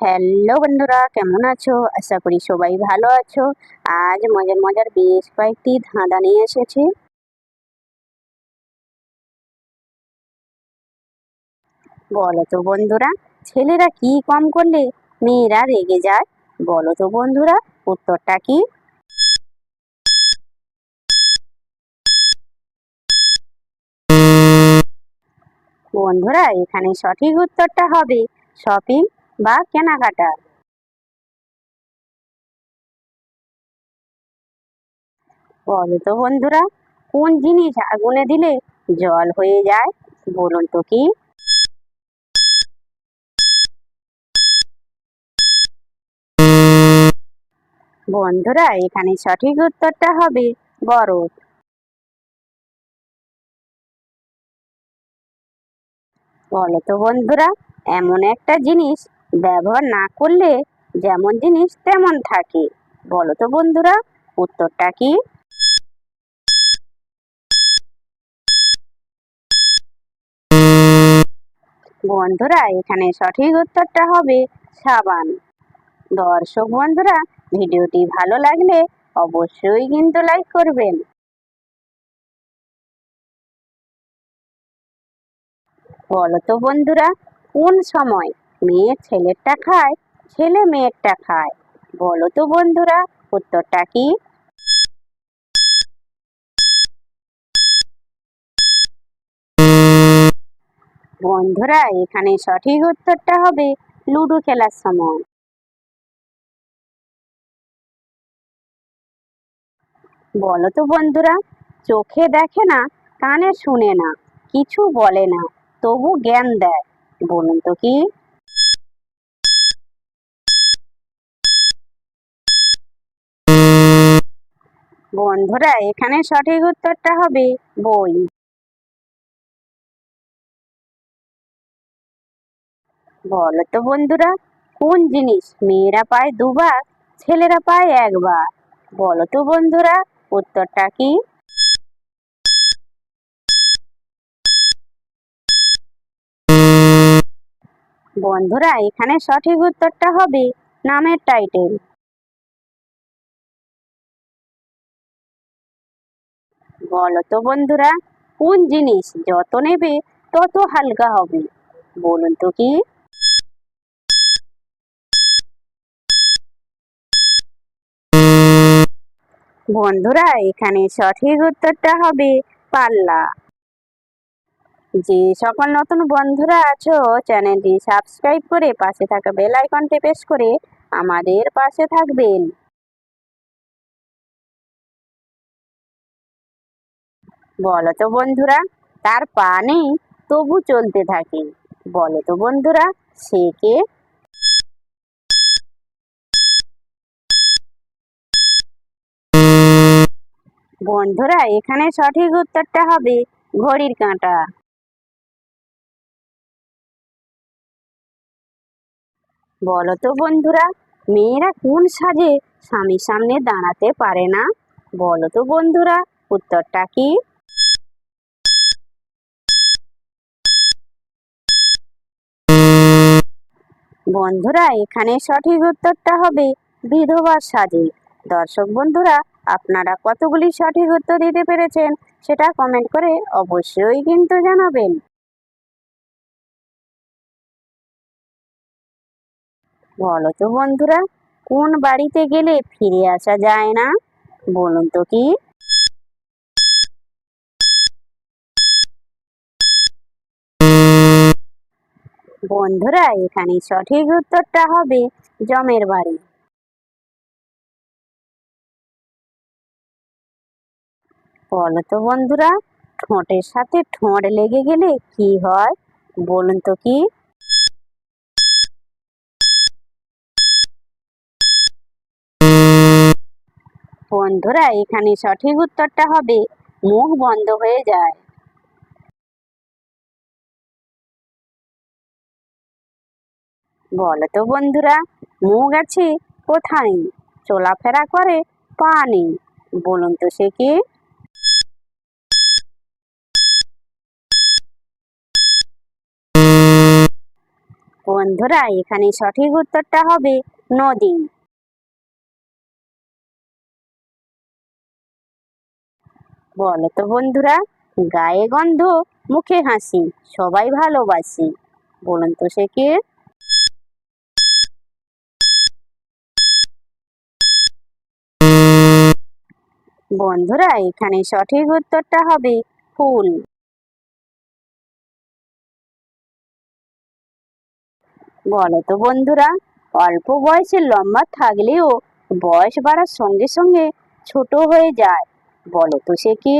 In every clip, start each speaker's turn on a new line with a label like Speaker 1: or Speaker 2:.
Speaker 1: Hello বন্ধুরা, কেমন আছো? আশা করি সবাই ভালো আছো। আজ মজার মজার বেশ কয়েকটি ধাঁধা নিয়ে এসেছি। বলো তো বন্ধুরা, ছেলেরা কি কম করলে মেয়েরা রেগে যায়? বলো তো বন্ধুরা, উত্তরটা কি? বন্ধুরা, এখানে সঠিক উত্তরটা হবে শপিং বা কেনাকাটা বলো তো বন্ধুরা, কোন জিনিস আগুনে দিলে জল হয়ে যায়, বলুন তো কি? বন্ধুরা, এখানে সঠিক উত্তরটা হবে বরফ। বলো তো বন্ধুরা, এমন একটা জিনিস ব্যবহার না করলে যেমন জিনিস তেমন থাকে। বলো তো বন্ধুরা, উত্তরটা কি? বন্ধুরা, এখানে সঠিক উত্তরটা হবে সাবান। দর্শক বন্ধুরা, ভিডিওটি ভালো লাগলে অবশ্যই কিন্তু লাইক করবেন। বলো তো বন্ধুরা, কোন সময় মেয়ে ছেলেরটা খায়, ছেলে মেয়েরটা খায়। বলো তো বন্ধুরা, উত্তরটা কি? বন্ধুরা, এখানে সঠিক উত্তরটা হবে লুডো খেলার সময়। বলো তো বন্ধুরা, চোখে দেখে না, কানে শুনে না, কিছু বলে না, তবু জ্ঞান দেয়, বলুন তো কি? বন্ধুরা, এখানে সঠিক উত্তরটা হবে বই। বলো তো বন্ধুরা, কোন জিনিস মেয়েরা পায় দুবার, ছেলেরা পায় একবার? বলো তো বন্ধুরা, উত্তরটা কি? বন্ধুরা, এখানে সঠিক উত্তরটা হবে নামের টাইটেল বলো তো বন্ধুরা, কোন জিনিস যত নেবে তত হালকা হবে। বলুন তো কি? বন্ধুরা, এখানে সঠিক উত্তরটা হবে পাল্লা। যে সকল নতুন বন্ধুরা আছো, চ্যানেলটি সাবস্ক্রাইব করে পাশে থাকা বেল আইকনটি প্রেস করে আমাদের পাশে থাকবেন। বলো তো বন্ধুরা, তার পা নেই, তবু চলতে থাকে। বলো তো বন্ধুরা, সে কে? বন্ধুরা, এখানে সঠিক উত্তরটা হবে ঘড়ির কাঁটা। বলো তো বন্ধুরা, মেয়েরা কোন সাজে স্বামীর সামনে দাঁড়াতে পারে না? বলো তো বন্ধুরা, উত্তরটা কি? বন্ধুরা, এখানে সঠিক উত্তরটা হবে বিধবার সাজে দর্শক বন্ধুরা, আপনারা কতগুলি সঠিক উত্তর দিতে পেরেছেন সেটা কমেন্ট করে অবশ্যই কিন্তু জানাবেন। বলো তো বন্ধুরা, কোন বাড়িতে গেলে ফিরে আসা যায় না? বলুন তো কি? বন্ধুরা এখানে সঠিক উত্তরটা হবে জমের বাড়ি। বলো তো বন্ধুরা, ঠোঁটের সাথে ঠোঁট লেগে গেলে কি হয়? বলুন তো কি? বন্ধুরা, এখানে সঠিক উত্তরটা হবে, মুখ বন্ধ হয়ে যায়। বলো তো বন্ধুরা মুখ আছে কোথায় চলাফেরা করে পা নেই। বলুন তো সে কি? বন্ধুরা, এখানে সঠিক উত্তরটা হবে নদী। বলো তো বন্ধুরা, গায়ে গন্ধ, মুখে হাসি, সবাই ভালোবাসি। বলুন তো সে কে? বন্ধুরা, এখানে সঠিক উত্তরটা হবে ফুল। বলো তো বন্ধুরা, অল্প বয়সে লম্বা থাকলেও বয়স বাড়ার সঙ্গে সঙ্গে ছোট হয়ে যায়। বলো তো সে কে?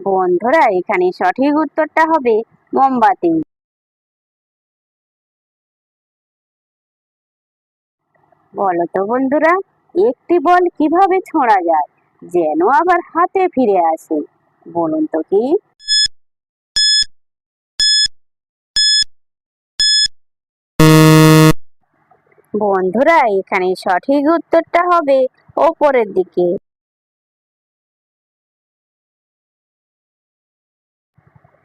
Speaker 1: বন্ধুরা, এখানে সঠিক উত্তরটা হবে মোমবাতি। বলো তো বন্ধুরা, একটি বল কীভাবে ছোঁড়া যায়? যেন আবার হাতে ফিরে আসে। বলুন তো কি? বন্ধুরা, এখানে সঠিক উত্তরটা হবে ওপরের দিকে।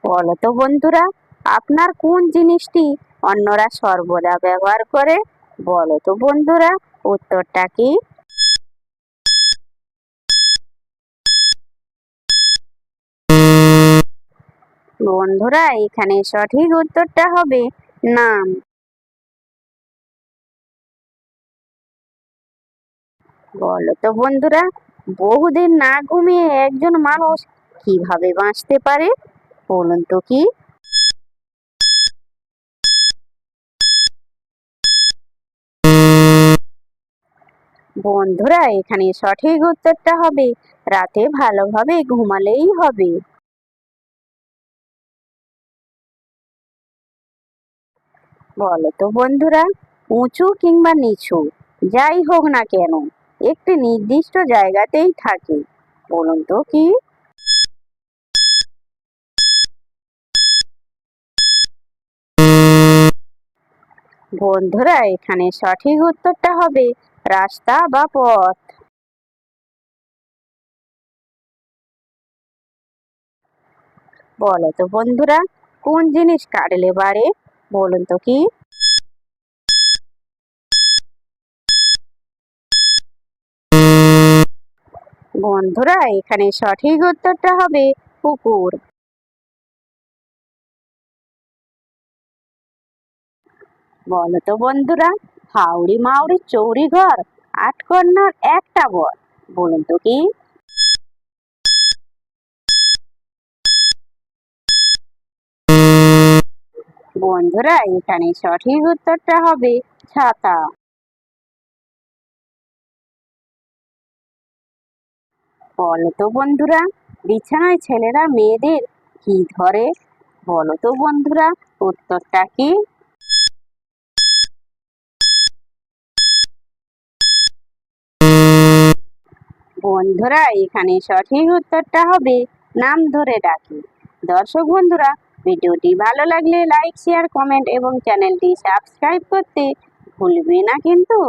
Speaker 1: বলো তো বন্ধুরা, আপনার কোন জিনিসটি অন্যরা সর্বদা ব্যবহার করে? বলো তো বন্ধুরা, উত্তরটা কি? বন্ধুরা, এখানে সঠিক উত্তরটা হবে নাম। বলো তো বন্ধুরা, বহুদিন না ঘুমিয়ে একজন মানুষ কীভাবে বাঁচতে পারে? বলুন তো কি? বন্ধুরা, এখানে সঠিক উত্তরটা হবে, রাতে ভালোভাবে ঘুমালেই হবে। বলো তো বন্ধুরা, উঁচু কিংবা নিচু, যাই হোক না কেন, একটি নির্দিষ্ট জায়গাতেই থাকে, বলুন তো কি? বন্ধুরা, এখানে সঠিক উত্তরটা হবে রাস্তা বা পথ। বলো তো বন্ধুরা, কোন জিনিস কাটলে বাড়ে বলুন তো কি? বন্ধুরা, এখানে সঠিক উত্তরটা হবে পুকুর বলো তো বন্ধুরা হাউড়ি মাউড়ি চৌরি ঘর আট কন্যার একটা বর, বলুন তো কি? বন্ধুরা এখানে সঠিক উত্তরটা হবে ছাতা। বলো তো বন্ধুরা, বিছানায় ছেলেরা মেয়েদের কি ধরে? বলো তো বন্ধুরা, উত্তরটা কি? বন্ধুরা, এখানে সঠিক উত্তরটা হবে নাম ধরে ডাকি। দর্শক বন্ধুরা, ভিডিওটি ভালো লাগলে লাইক শেয়ার কমেন্ট এবং চ্যানেলটি সাবস্ক্রাইব করতে ভুলবে না কিন্তু।